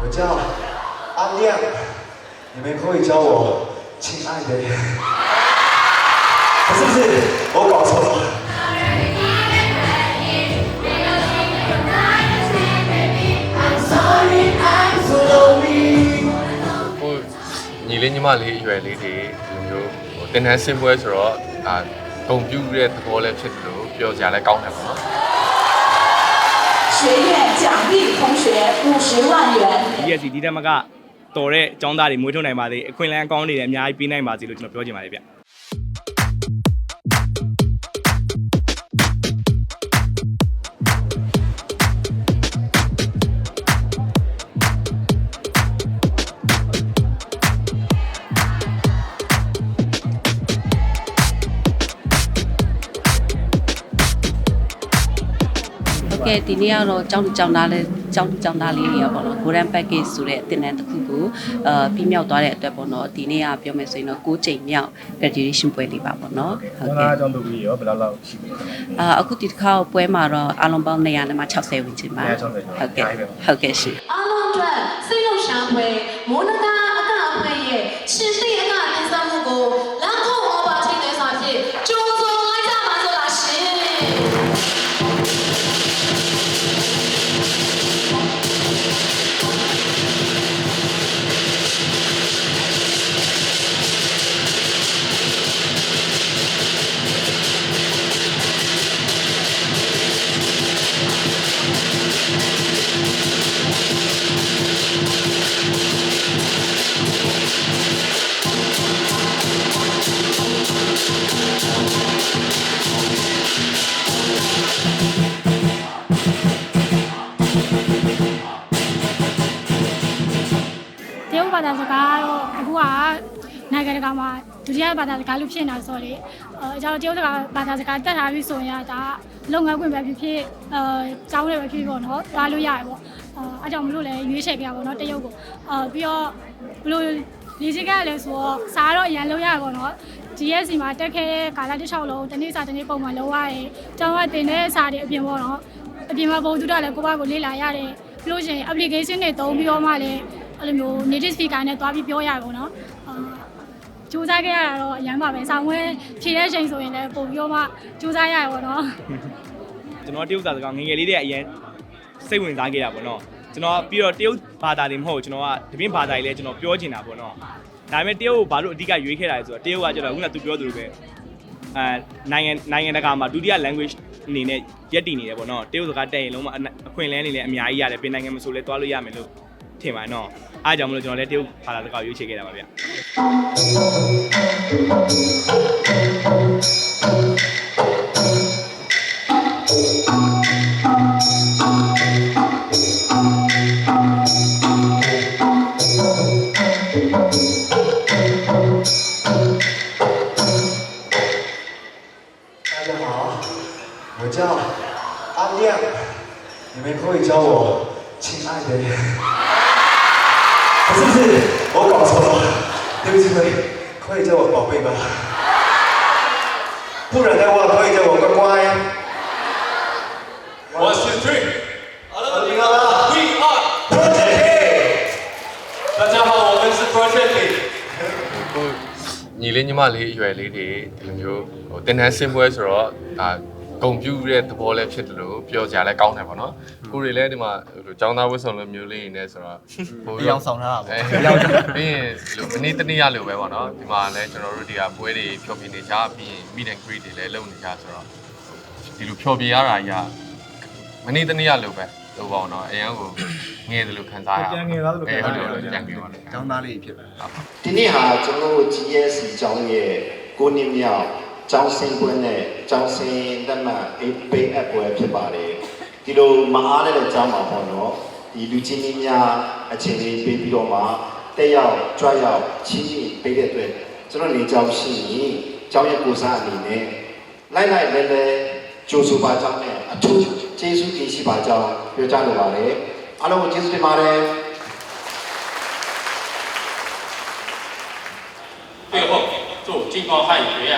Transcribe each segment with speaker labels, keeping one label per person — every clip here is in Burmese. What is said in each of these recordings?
Speaker 1: 我叫阿亮，你们可以叫我亲爱的。不是不是，我搞错了。
Speaker 2: ဟိုညီလေးညီမလေးအရွယ်လေးတွေဒီလိုမျိုးဟိုတင်တန်းဆင်းပွဲဆိုတော့အာဂုံပြူတဲ့သဘောလည်းဖြစ်တယ်လို့ပြောကြလည်းကောင်းတယ်ပေါ့နော်
Speaker 3: 学院奖励同学五十万元。
Speaker 4: DSC ဒီတက်မကတော်တဲ့အကြောင်းသားတွေမွေးထုတ်နိုင်ပါသေးအခွင့်အလမ်းကောင်းတွေလည်းအများကြီးပေးနိုင်ပါစေလို့ကျွန်တော်ပြောချင်ပါတယ်ဗျ
Speaker 5: တဲ့ဒီနေ့ကတော့ကြောင်းကြောင်းသားလဲကြောင်းကြောင်းသားလေးတွေကပေါ့နော် Golden Package ဆိုတဲ့အသင်းတန်းတစ်ခုကိုအာပြီးမြောက်သွားတဲ့အတွက်ပေါ့နော်ဒီနေ့ကပြောမယ်ဆိုရင်တော့6ချိန်မြောက် graduation ပွဲလေးပါပေါ့နော်ဟုတ်ကဲ့
Speaker 4: အားကြောင့်လုပ်ပြီးရောဘယ်လောက်လောက်ရှိပြီလဲ
Speaker 5: အာအခုဒီတစ်ခါပွဲမှာတော့အားလုံးပေါင်း160ဝန်းကျင်ပါဟုတ်ကဲ့ဟုတ်ကဲ့ရှင်
Speaker 3: အားလုံးအတွက်စိတ်လှုပ်ရှားပွဲမိုးနဂါအကအဖွဲရဲ့ရှင်
Speaker 6: သစ် နိုင်ငံတကာမှာဒုတိယဘာသာစကားလို့ဖြစ်နေတာဆိုတော့လေအဲကျွန်တော်တရုတ်စကားဘာသာစကားတက်ထားပြီဆိုရင်ဒါလုပ်ငန်းခွင်ပဲဖြစ်ဖြစ်အဲကျောင်းတွေပဲဖြစ်ဖြစ်ပေါ့နော်သွားလို့ရတယ်ပေါ့အဲအကြောင်းမလို့လဲရွေးချယ်ကြပါပေါ့နော်တရုတ်ကိုအဲပြီးတော့ဘလို့လေ့ကျင့်ကြရလဲဆိုတော့စားတော့အရန်လုပ်ရတယ်ပေါ့နော် GSC မှာတက်ခဲ့တဲ့ကာလတစ်လျှောက်လုံးတနေ့စာတနေ့ပုံမှန်လုပ်ရတယ်။ကျောင်းကတင်တဲ့စာတွေအပြင်ပေါ့နော်။အပြင်မှာပုံတူတာလည်းကိုယ့်ဘာကိုလေ့လာရတယ်။ပြီးလို့ရှိရင် application တွေသုံးပြီးတော့မှလည်းအဲ့လိုမျိုး native speaker နဲ့တွားပြီးပြောရပါတော့။အာ စူးစမ်းခဲ့ရတာတော့အရန်ပါပဲ။ဆောင်းဝဲဖြည့်တဲ့ချိန်ဆိုရင်လည်းပုံပြီးတော့မှစူးစမ်းရရပါတော့။
Speaker 4: ကျွန်တော်တရုတ်စာစကားငယ်ငယ်လေးတည်းကအရင်စိတ်ဝင်စားခဲ့တာပေါ့နော်ကျွန်တော်ပြီးတော့တရုတ်ဘာသာတွေမဟုတ်ကျွန်တော်ကတပင်းဘာသာတွေလည်းကျွန်တော်ပြောချင်တာပေါ့နော်ဒါပေမဲ့တရုတ်ကိုဘာလို့အဓိကရွေးခဲ့တာလဲဆိုတော့တရုတ်ကကျတော့ခုနကသူပြောသလိုပဲအဲနိုင်ငံနိုင်ငံတကာမှာဒုတိယ language အနေနဲ့ရက်တည်နေတယ်ပေါ့နော်တရုတ်စကားတက်ရင်လုံးဝအခွင့်အလမ်းတွေလည်းအများကြီးရတယ်ပြင်နိုင်ငံမဆိုလဲတွားလို့ရမယ်လို့ထင်ပါတယ်နော် အားကြောင့်မလို့ကျွန်တော်လည်းတရုတ်ဘာသာစကားကိုရွေးချယ်ခဲ့တာပါဗျ
Speaker 1: 大家好，我叫阿亮，你们可以叫我亲爱的。 是不是？我搞错了。对不起可以可以叫我宝贝吗不然的话可以叫我乖乖。
Speaker 7: One two three.
Speaker 1: 好了问题
Speaker 7: 来了
Speaker 1: 一二
Speaker 7: 大家好我们是
Speaker 2: CMS 罗啊 ဂုံပြူတဲ့သဘောလည်းဖြစ်တယ်လို့ပြောကြလည်းကောင်းတယ်ပေါ့နော်ကိုတွေလည်းဒီမှာဟိုចောင်းသားဝတ်ဆောင်လိုမျိုးလေးနေဆိုတော့ဟိုရောင်ဆောင်ထားတာပေါ့ရောင်ပြီးရင်ဒီလိုမနေ့တနေ့ရလိုပဲပေါ့နော်ဒီမှာလည်းကျွန်တော်တို့ဒီကပွဲတွေဖြောပြနေကြပြီးရင် meet and greet တွေလည်းလုပ်နေကြဆိုတော့ဒီလိုဖြောပြရတာကြီးကမနေ့တနေ့ရလိုပဲလို့ပေါ့နော်အရင်ကငယ်တယ်လို့ခံစားရပြန်ငယ်သားလို့ခံစားရဟုတ်တယ်ပြန်ငယ်ပါတယ်
Speaker 1: ကျောင်းသားလေးဖြစ်တယ်
Speaker 8: ဒီနေ့ဟာကျွန်တော်တို့ GSC ကျောင်းရဲ့ကိုနှစ်မြောက် ကျောင်းဆင်းပွဲနဲ့ကျောင်းဆင်းလက်မှတ်ပေးအပ်ပွဲဖြစ်ပါတယ်ဒီလိုမအားတဲ့ကျောင်းမှာပေါ့နော်ဒီလူချင်းကြီးများအချိန်လေးပေးပြီးတော့မှတက်ရောက်ကြွရောက်ချင်းချင်းပေးတဲ့အတွက်ကျွန်တော်နေကျောင်းရှိရင်ကျောင်းရဲ့ကိုစားအနေနဲ့လိုက်လိုက်လဲလဲကြိုးဆိုပါကြောင်းနဲ့အထူးကျေးဇူးတင်ရှိပါကြောင်းပြောကြားလိုပါတယ်အားလုံးကိုကျေးဇူးတင်ပါတယ်
Speaker 7: 最后，祝金光汉语学院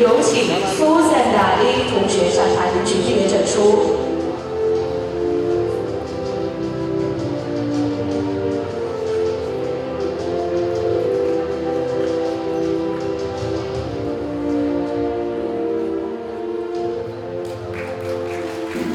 Speaker 7: 有
Speaker 9: 请苏珊达利同学上台领取毕业证书。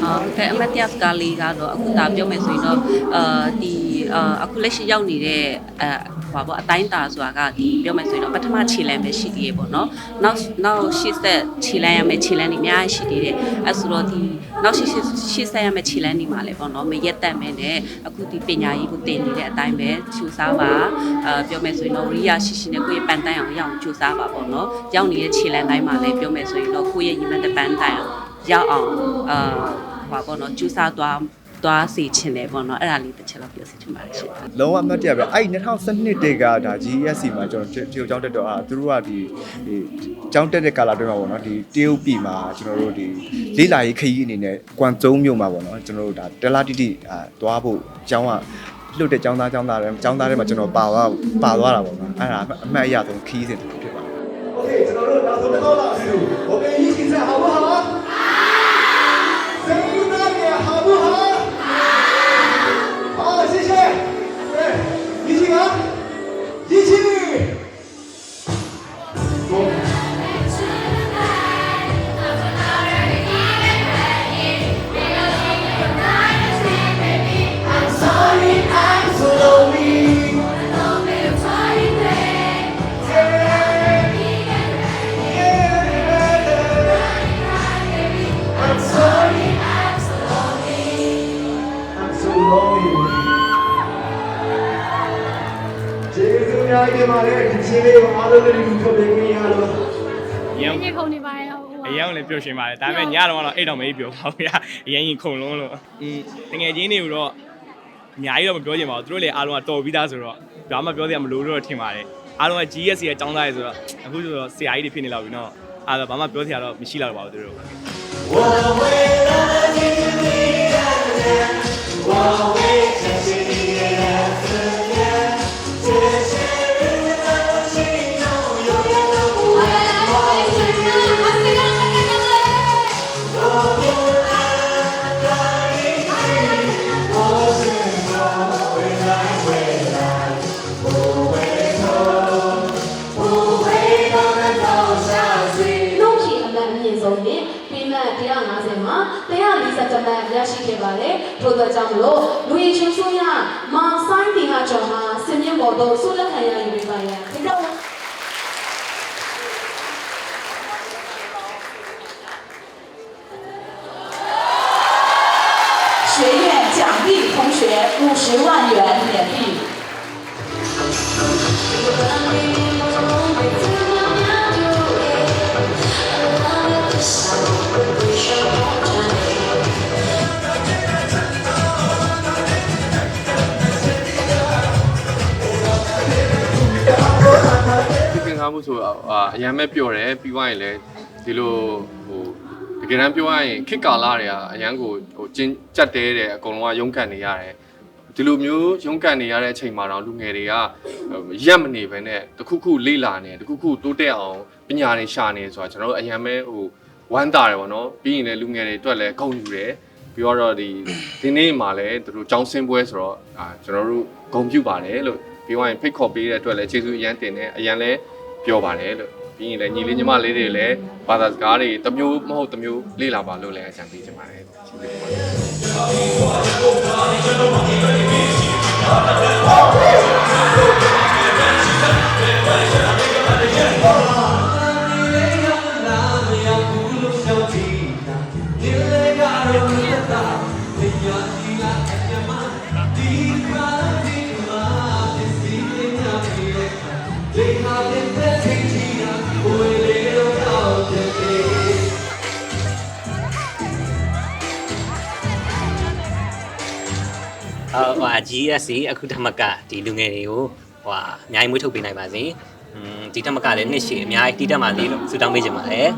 Speaker 5: ဟုတ်ကဲ့အမတ်တရားစကားလေးကတော့အခုဒါပြောမယ်ဆိုရင်တော့အာဒီအာအခုလက်ရှိရောက်နေတဲ့အဲ ဟောပေါ့အတိုင်းတာဆိုတာကဒီပြောမယ်ဆိုရင်တော့ပထမခြေလမ်းပဲရှိသေးရေပေါ့နော်နောက်နောက်ရှေ့ဆက်ခြေလမ်းရမယ်ခြေလမ်းတွေအများကြီးရှိသေးတယ်အဲဆိုတော့ဒီနောက်ရှေ့ရှေ့ဆက်ရမယ်ခြေလမ်းတွေမှာလည်းပေါ့နော်မရက်တက်မဲနဲ့အခုဒီပညာရေးကိုသင်နေတဲ့အတိုင်းပဲချူစားပါအာပြောမယ်ဆိုရင်တော့ရိယာရှိရှိနဲ့ကိုယ့်ရဲ့ပန်တိုင်းအောင်ရအောင်ချူစားပါပေါ့နော်ရောက်နေတဲ့ခြေလမ်းတိုင်းမှာလည်းပြောမယ်ဆိုရင်တော့ကိုယ့်ရဲ့ညီမတဲ့ပန်တိုင်းအောင်ရောက်အောင်အာဟောပေါ့နော်ကျူစားသွား သွားစီချင်တယ်ပေါ့နော်အဲ့ဒါလေးတစ်ချက်တော့ပြောစီချင်ပါတယ်ရှင်
Speaker 10: လုံးဝအမှတ်တရပဲအဲ့2012တက်ကဒါ GESC မှာကျွန်တော်တရုတ်ကျောင်းတက်တော့အာသူတို့ကဒီဒီကျောင်းတက်တဲ့ကာလာတွင်းမှာပေါ့နော်ဒီတရုတ်ပြည်မှာကျွန်တော်တို့ဒီလေးလာရေးခရီးအနေနဲ့ကွမ်ကျုံမြို့မှာပေါ့နော်ကျွန်တော်တို့ဒါတလားတိတိအာသွားဖို့ကျောင်းကလွတ်တဲ့ကျောင်းသားကျောင်းသားတွေကျောင်းသားတွေမှာကျွန်တော်ပါသွားပါသွားတာပေါ့နော်အဲ့ဒါအမှတ်အရဆုံးခရီးစဉ် ပါ
Speaker 1: လေဒီချင်းလေးကိုအားလုံးလည်းဒီထုတ်ပေးခွင့်ရလို့
Speaker 4: အရင်
Speaker 6: ညခုန်နေပါရဲ့ဟို
Speaker 4: အရင်ကလည်းပျော်ရွှင်ပါတယ်ဒါပေမဲ့ညတော့ကတော့အိတ်တော့မအေးပျော်ပါဘူးဗျာအရင်ရင်ခုန်လုံးလို့อืมတကယ်ချင်းတွေကိုတော့အများကြီးတော့မပြောချင်ပါဘူးသူတို့လည်းအားလုံးကတော်ပြီးသားဆိုတော့ဘာမှပြောစရာမလိုတော့ထင်ပါတယ်အားလုံးက GS ရဲ့ចောင်းသားရယ်ဆိုတော့အခုဆိုတော့ဆရာကြီးတွေဖြစ်နေလောက်ပြီနော်အားတော့ဘာမှပြောစရာတော့မရှိတော့ပါဘူးသူတို့
Speaker 3: 150မှာ140မှတ်ရရှိခဲ့ပါတယ်ထို့သောကြောင့်မလို့လူရည်ရှင်ဆိုရမောင်ဆိုင်တင်ဟာကျော်မှာစင်မြင့်ပေါ်သို့ဆုလက်ခံရယူပါရန်ဒီတော့
Speaker 9: 学
Speaker 2: မှုဆိုတော့အာအရန်မဲ့ပျော်တယ်ပြီးသွားရင်လည်းဒီလိုဟိုတကယ်တမ်းပြောရရင်ခစ်ကာလာတွေကအရန်ကိုဟိုကျင်းကြက်တဲတယ်အကုန်လုံးကရုန်းကန်နေရတယ်ဒီလိုမျိုးရုန်းကန်နေရတဲ့အချိန်မှာတော့လူငယ်တွေကရက်မနေဘဲနဲ့တခုခုလေ့လာနေတခုခုတိုးတက်အောင်ပညာတွေရှာနေဆိုတာကျွန်တော်တို့အရန်မဲ့ဟိုဝမ်းတာတယ်ပေါ့နော်ပြီးရင်လည်းလူငယ်တွေအတွက်လည်းဂုဏ်ယူတယ်ပြီးတော့ဒီဒီနေ့မှာလည်းသူတို့ចောင်းစင်းပွဲဆိုတော့အာကျွန်တော်တို့ဂုဏ်ပြုပါတယ်လို့ပြီးသွားရင်ဖိတ်ခေါ်ပေးတဲ့အတွက်လည်းကျေးဇူးအရန်တင်တယ်အရန်လည်း ပြောပါတယ်လို့ပြီးရင်လည်းညီလေးညီမလေးတွေလည်းဘာသာစကားတွေတစ်မျိုးမဟုတ်တစ်မျိုးလေ့လာပါလို့လည်းအကြံပေးချင်ပါတယ်ကျေးဇူးတင်ပါတယ်
Speaker 7: GSC အခုထမကဒီလူငယ်တွေကိုဟွာအများကြီးမွေးထုတ်ပေးနိုင်ပါစေอืมဒီထမကလည်းနှစ်ရှည်အများကြီးတီးတက်ပါစေလို့ဆုတောင်းပေးချင်ပါတယ်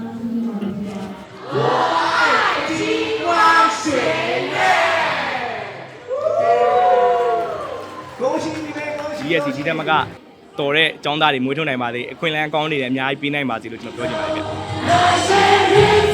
Speaker 10: ဒီရဲ့
Speaker 4: စီကြီးတက်မကတော်တဲ့အကြောင်းသားတွေမွေးထုတ်နိုင်ပါသေးအခွင့်အလမ်းအကောင်းတွေလည်းအများကြီးပေးနိုင်ပါစေလို့ကျွန်တော်ပြောချင်ပါတယ်ဗျာ